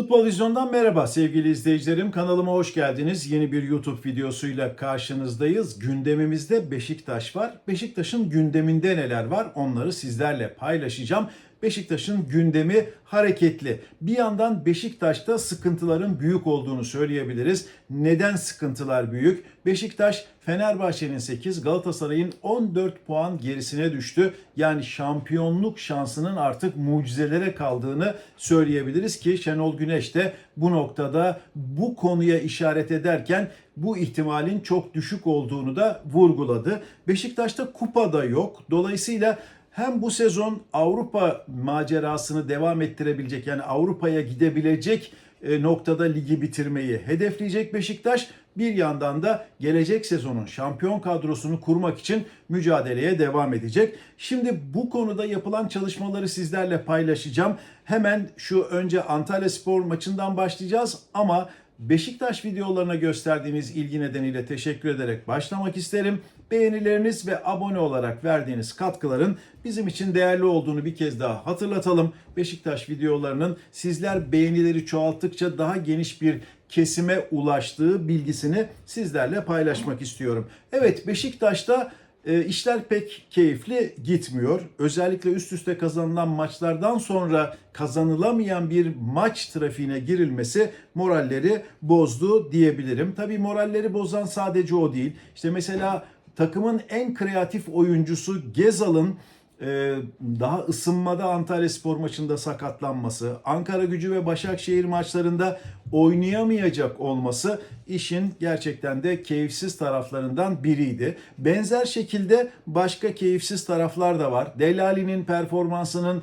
Futbol Vizyon'dan merhaba sevgili izleyicilerim. Kanalıma hoş geldiniz. Yeni bir YouTube videosuyla karşınızdayız. Gündemimizde Beşiktaş var. Beşiktaş'ın gündeminde neler var onları sizlerle paylaşacağım. Beşiktaş'ın gündemi hareketli. Bir yandan Beşiktaş'ta sıkıntıların büyük olduğunu söyleyebiliriz. Neden sıkıntılar büyük? Beşiktaş Fenerbahçe'nin 8, Galatasaray'ın 14 puan gerisine düştü. Yani şampiyonluk şansının artık mucizelere kaldığını söyleyebiliriz ki Şenol Güneş de bu noktada bu konuya işaret ederken bu ihtimalin çok düşük olduğunu da vurguladı. Beşiktaş'ta kupa da yok. Dolayısıyla hem bu sezon Avrupa macerasını devam ettirebilecek yani Avrupa'ya gidebilecek e, noktada ligi bitirmeyi hedefleyecek Beşiktaş. Bir yandan da gelecek sezonun şampiyon kadrosunu kurmak için mücadeleye devam edecek. Şimdi bu konuda yapılan çalışmaları sizlerle paylaşacağım. Hemen şu önce Antalya Spor maçından başlayacağız ama Beşiktaş videolarına gösterdiğiniz ilgi nedeniyle teşekkür ederek başlamak isterim. Beğenileriniz ve abone olarak verdiğiniz katkıların bizim için değerli olduğunu bir kez daha hatırlatalım. Beşiktaş videolarının sizler beğenileri çoğalttıkça daha geniş bir kesime ulaştığı bilgisini sizlerle paylaşmak istiyorum. Evet Beşiktaş'ta e, işler pek keyifli gitmiyor. Özellikle üst üste kazanılan maçlardan sonra kazanılamayan bir maç trafiğine girilmesi moralleri bozdu diyebilirim. Tabii moralleri bozan sadece o değil. İşte mesela takımın en kreatif oyuncusu Gezal'ın e, daha ısınmada Antalya Spor maçında sakatlanması, Ankara Gücü ve Başakşehir maçlarında oynayamayacak olması işin gerçekten de keyifsiz taraflarından biriydi. Benzer şekilde başka keyifsiz taraflar da var. Delali'nin performansının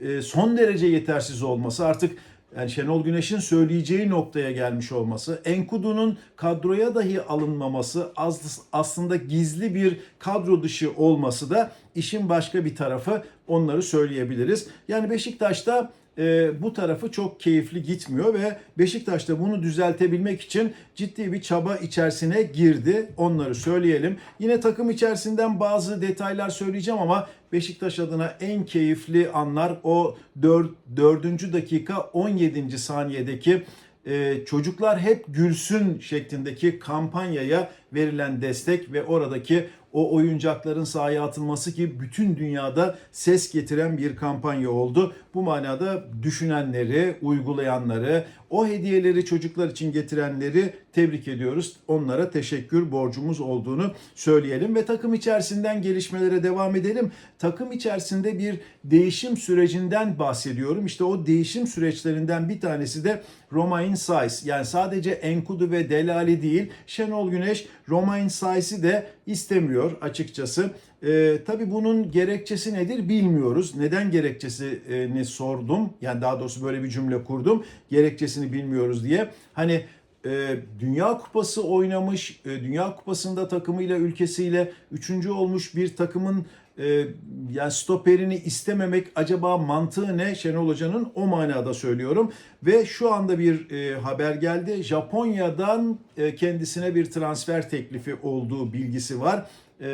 e, son derece yetersiz olması artık yani Şenol Güneş'in söyleyeceği noktaya gelmiş olması, Enkudu'nun kadroya dahi alınmaması, az- aslında gizli bir kadro dışı olması da işin başka bir tarafı onları söyleyebiliriz. Yani Beşiktaş'ta e, bu tarafı çok keyifli gitmiyor ve Beşiktaş da bunu düzeltebilmek için ciddi bir çaba içerisine girdi. Onları söyleyelim. Yine takım içerisinden bazı detaylar söyleyeceğim ama Beşiktaş adına en keyifli anlar o 4. 4. dakika 17. saniyedeki e, çocuklar hep gülsün şeklindeki kampanyaya verilen destek ve oradaki o oyuncakların sahaya atılması ki bütün dünyada ses getiren bir kampanya oldu. Bu manada düşünenleri, uygulayanları, o hediyeleri çocuklar için getirenleri tebrik ediyoruz. Onlara teşekkür borcumuz olduğunu söyleyelim ve takım içerisinden gelişmelere devam edelim. Takım içerisinde bir değişim sürecinden bahsediyorum. İşte o değişim süreçlerinden bir tanesi de Romain Saiz. Yani sadece Enkudu ve Delali değil, Şenol Güneş Romain Saiz'i de istemiyor açıkçası. Ee, tabii bunun gerekçesi nedir bilmiyoruz. Neden gerekçesini sordum. Yani daha doğrusu böyle bir cümle kurdum. Gerekçesini bilmiyoruz diye. Hani e, Dünya Kupası oynamış, e, Dünya Kupası'nda takımıyla, ülkesiyle üçüncü olmuş bir takımın e, yani stoperini istememek acaba mantığı ne? Şenol Hoca'nın o manada söylüyorum. Ve şu anda bir e, haber geldi. Japonya'dan e, kendisine bir transfer teklifi olduğu bilgisi var. E,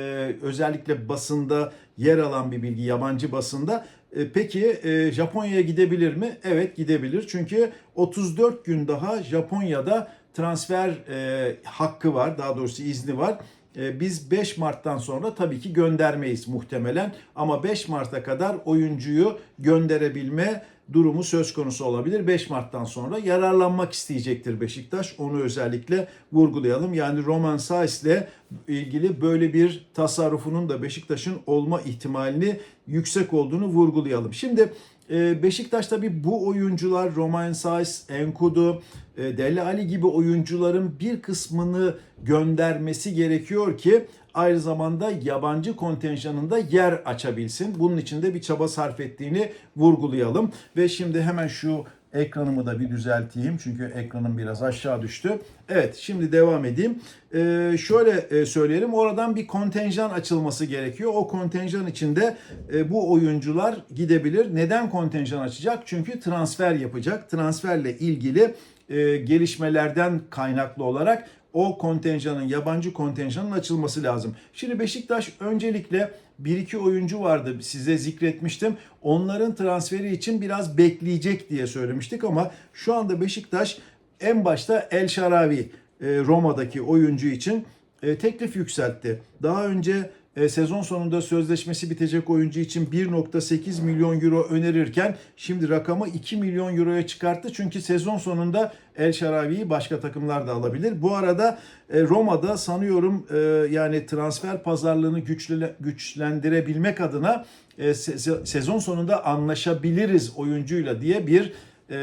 özellikle basında yer alan bir bilgi, yabancı basında. E, Peki e, Japonya'ya gidebilir mi? Evet gidebilir. Çünkü 34 gün daha Japonya'da transfer e, hakkı var. Daha doğrusu izni var. E, Biz 5 Mart'tan sonra tabii ki göndermeyiz muhtemelen. Ama 5 Mart'a kadar oyuncuyu gönderebilme durumu söz konusu olabilir. 5 Mart'tan sonra yararlanmak isteyecektir Beşiktaş. Onu özellikle vurgulayalım. Yani Roman Saiz ile ilgili böyle bir tasarrufunun da Beşiktaş'ın olma ihtimalini yüksek olduğunu vurgulayalım. Şimdi e, Beşiktaş tabii bu oyuncular Romain Saiz, Enkudu, e, Dele Ali gibi oyuncuların bir kısmını göndermesi gerekiyor ki aynı zamanda yabancı kontenjanında yer açabilsin. Bunun için de bir çaba sarf ettiğini vurgulayalım. Ve şimdi hemen şu ekranımı da bir düzelteyim çünkü ekranım biraz aşağı düştü. Evet şimdi devam edeyim. Ee, şöyle e, söyleyelim oradan bir kontenjan açılması gerekiyor. O kontenjan içinde e, bu oyuncular gidebilir. Neden kontenjan açacak? Çünkü transfer yapacak. Transferle ilgili e, gelişmelerden kaynaklı olarak o kontenjanın, yabancı kontenjanın açılması lazım. Şimdi Beşiktaş öncelikle bir iki oyuncu vardı size zikretmiştim. Onların transferi için biraz bekleyecek diye söylemiştik ama şu anda Beşiktaş en başta El Şaravi e, Roma'daki oyuncu için e, teklif yükseltti. Daha önce e, sezon sonunda sözleşmesi bitecek oyuncu için 1.8 milyon euro önerirken şimdi rakamı 2 milyon euroya çıkarttı. Çünkü sezon sonunda El Şaravi'yi başka takımlar da alabilir. Bu arada e, Roma'da sanıyorum e, yani transfer pazarlığını güçle, güçlendirebilmek adına e, se- sezon sonunda anlaşabiliriz oyuncuyla diye bir e,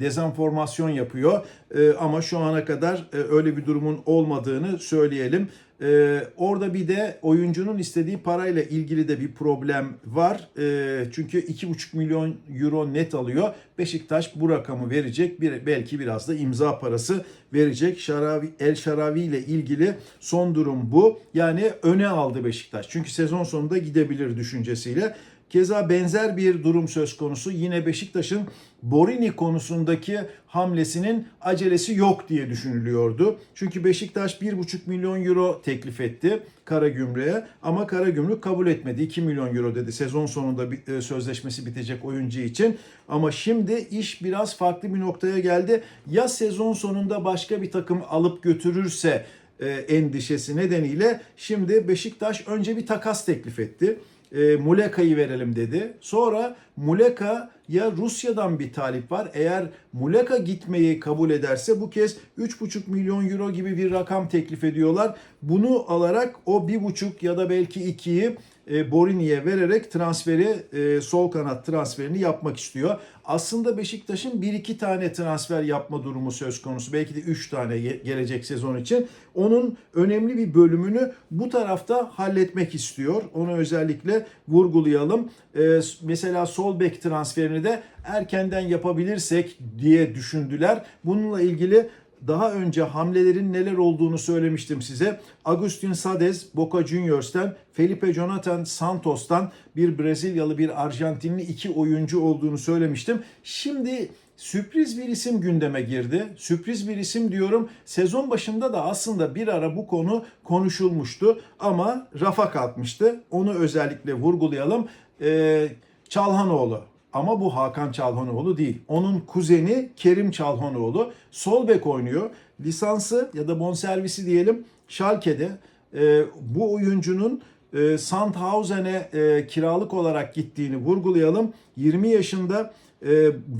dezenformasyon yapıyor. E, ama şu ana kadar e, öyle bir durumun olmadığını söyleyelim. E, orada bir de oyuncunun istediği parayla ilgili de bir problem var. E, çünkü 2,5 milyon euro net alıyor. Beşiktaş bu rakamı verecek. Bir, belki biraz da imza parası verecek. Şaravi, El Şaravi ile ilgili son durum bu. Yani öne aldı Beşiktaş. Çünkü sezon sonunda gidebilir düşüncesiyle. Keza benzer bir durum söz konusu. Yine Beşiktaş'ın Borini konusundaki hamlesinin acelesi yok diye düşünülüyordu. Çünkü Beşiktaş 1,5 milyon euro teklif etti Karagümrük'e ama Karagümrük kabul etmedi. 2 milyon euro dedi sezon sonunda bir, e, sözleşmesi bitecek oyuncu için. Ama şimdi iş biraz farklı bir noktaya geldi. Ya sezon sonunda başka bir takım alıp götürürse e, endişesi nedeniyle şimdi Beşiktaş önce bir takas teklif etti e, Muleka'yı verelim dedi. Sonra Muleka ya Rusya'dan bir talip var. Eğer Muleka gitmeyi kabul ederse bu kez 3,5 milyon euro gibi bir rakam teklif ediyorlar. Bunu alarak o 1,5 ya da belki 2'yi e, Borini'ye vererek transferi e, sol kanat transferini yapmak istiyor. Aslında Beşiktaş'ın bir iki tane transfer yapma durumu söz konusu. Belki de 3 tane ge- gelecek sezon için. Onun önemli bir bölümünü bu tarafta halletmek istiyor. Onu özellikle vurgulayalım. E, mesela sol bek transferini de erkenden yapabilirsek diye düşündüler. Bununla ilgili daha önce hamlelerin neler olduğunu söylemiştim size. Agustin Sades, Boca Juniors'tan, Felipe Jonathan Santos'tan bir Brezilyalı bir Arjantinli iki oyuncu olduğunu söylemiştim. Şimdi sürpriz bir isim gündeme girdi. Sürpriz bir isim diyorum. Sezon başında da aslında bir ara bu konu konuşulmuştu ama rafa kalkmıştı. Onu özellikle vurgulayalım. Ee, Çalhanoğlu. Ama bu Hakan Çalhanoğlu değil. Onun kuzeni Kerim Çalhanoğlu. Sol bek oynuyor. Lisansı ya da bonservisi diyelim Schalke'de. Ee, bu oyuncunun e, Sandhausen'e e, kiralık olarak gittiğini vurgulayalım. 20 yaşında e,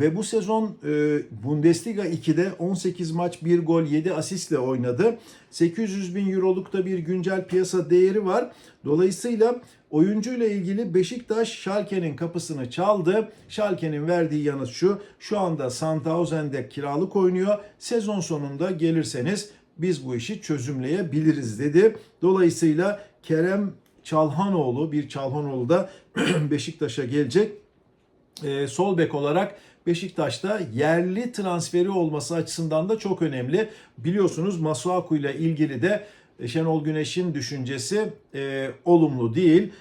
ve bu sezon e, Bundesliga 2'de 18 maç 1 gol 7 asistle oynadı. 800 bin euroluk da bir güncel piyasa değeri var. Dolayısıyla oyuncuyla ilgili Beşiktaş Schalke'nin kapısını çaldı. Schalke'nin verdiği yanıt şu. Şu anda Sandhausen'de kiralık oynuyor. Sezon sonunda gelirseniz biz bu işi çözümleyebiliriz dedi. Dolayısıyla Kerem Çalhanoğlu bir Çalhanoğlu da Beşiktaş'a gelecek. Ee, sol bek olarak Beşiktaş'ta yerli transferi olması açısından da çok önemli. Biliyorsunuz Masuaku ile ilgili de Şenol Güneş'in düşüncesi e, olumlu değil.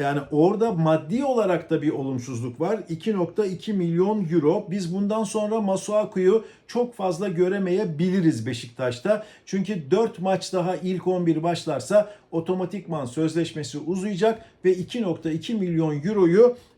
Yani orada maddi olarak da bir olumsuzluk var. 2.2 milyon euro. Biz bundan sonra Masuaku'yu çok fazla göremeyebiliriz Beşiktaş'ta. Çünkü 4 maç daha ilk 11 başlarsa otomatikman sözleşmesi uzayacak ve 2.2 milyon euroyu e,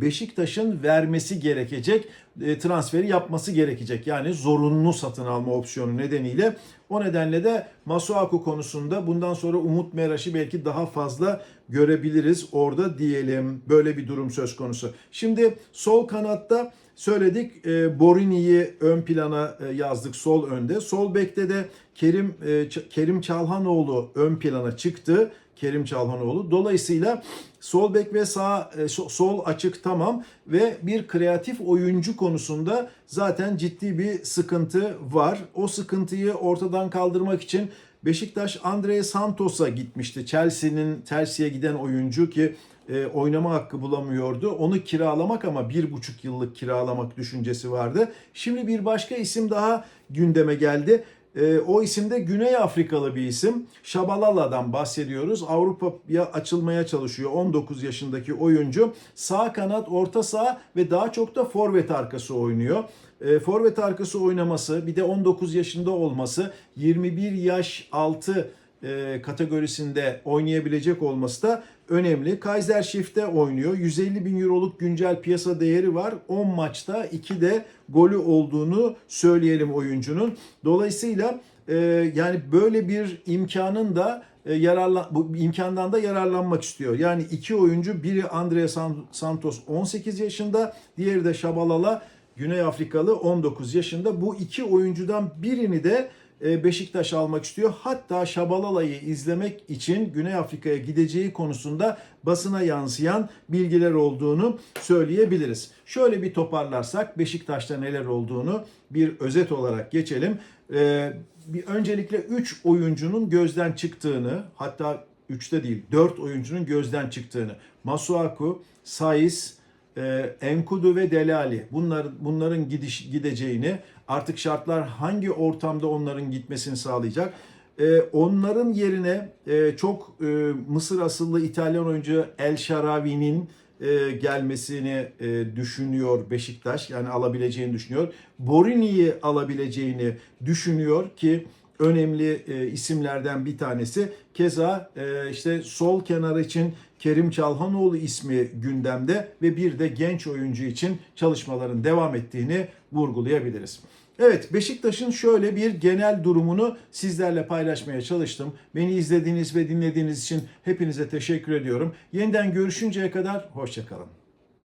Beşiktaş'ın vermesi gerekecek, e, transferi yapması gerekecek. Yani zorunlu satın alma opsiyonu nedeniyle. O nedenle de Masuaku konusunda bundan sonra Umut Meraş'ı belki daha fazla görebiliriz orada diyelim. Böyle bir durum söz konusu. Şimdi sol kanatta söyledik e, Borini'yi ön plana e, yazdık sol önde. Sol bekte de Kerim e, Kerim Çalhanoğlu ön plana çıktı. Kerim Çalhanoğlu. Dolayısıyla sol bek ve sağ e, so- sol açık tamam ve bir kreatif oyuncu konusunda zaten ciddi bir sıkıntı var. O sıkıntıyı ortadan kaldırmak için Beşiktaş Andre Santos'a gitmişti. Chelsea'nin Chelsea'ye giden oyuncu ki e, oynama hakkı bulamıyordu. Onu kiralamak ama bir buçuk yıllık kiralamak düşüncesi vardı. Şimdi bir başka isim daha gündeme geldi. E, o isim de Güney Afrikalı bir isim. Shabalala'dan bahsediyoruz. Avrupa'ya açılmaya çalışıyor. 19 yaşındaki oyuncu. Sağ kanat, orta saha ve daha çok da forvet arkası oynuyor. e, forvet arkası oynaması, bir de 19 yaşında olması, 21 yaş altı e, kategorisinde oynayabilecek olması da önemli. Kaiser Schiff'te oynuyor. 150 bin euroluk güncel piyasa değeri var. 10 maçta 2 de golü olduğunu söyleyelim oyuncunun. Dolayısıyla e, yani böyle bir imkanın da e, yararlan bu imkandan da yararlanmak istiyor. Yani iki oyuncu biri Andrea San- Santos 18 yaşında, diğeri de Shabalala Güney Afrikalı 19 yaşında. Bu iki oyuncudan birini de Beşiktaş almak istiyor. Hatta Şabalala'yı izlemek için Güney Afrika'ya gideceği konusunda basına yansıyan bilgiler olduğunu söyleyebiliriz. Şöyle bir toparlarsak Beşiktaş'ta neler olduğunu bir özet olarak geçelim. E, bir öncelikle 3 oyuncunun gözden çıktığını hatta 3'te değil 4 oyuncunun gözden çıktığını Masuaku, Saiz, e, Enkudu ve Delali bunlar, bunların gidiş, gideceğini artık şartlar hangi ortamda onların gitmesini sağlayacak. E, onların yerine e, çok e, Mısır asıllı İtalyan oyuncu El Şaravi'nin e, gelmesini düşünüyor Beşiktaş. Yani alabileceğini düşünüyor. Borini'yi alabileceğini düşünüyor ki önemli e, isimlerden bir tanesi. Keza e, işte sol kenar için Kerim Çalhanoğlu ismi gündemde ve bir de genç oyuncu için çalışmaların devam ettiğini vurgulayabiliriz. Evet Beşiktaş'ın şöyle bir genel durumunu sizlerle paylaşmaya çalıştım. Beni izlediğiniz ve dinlediğiniz için hepinize teşekkür ediyorum. Yeniden görüşünceye kadar hoşçakalın.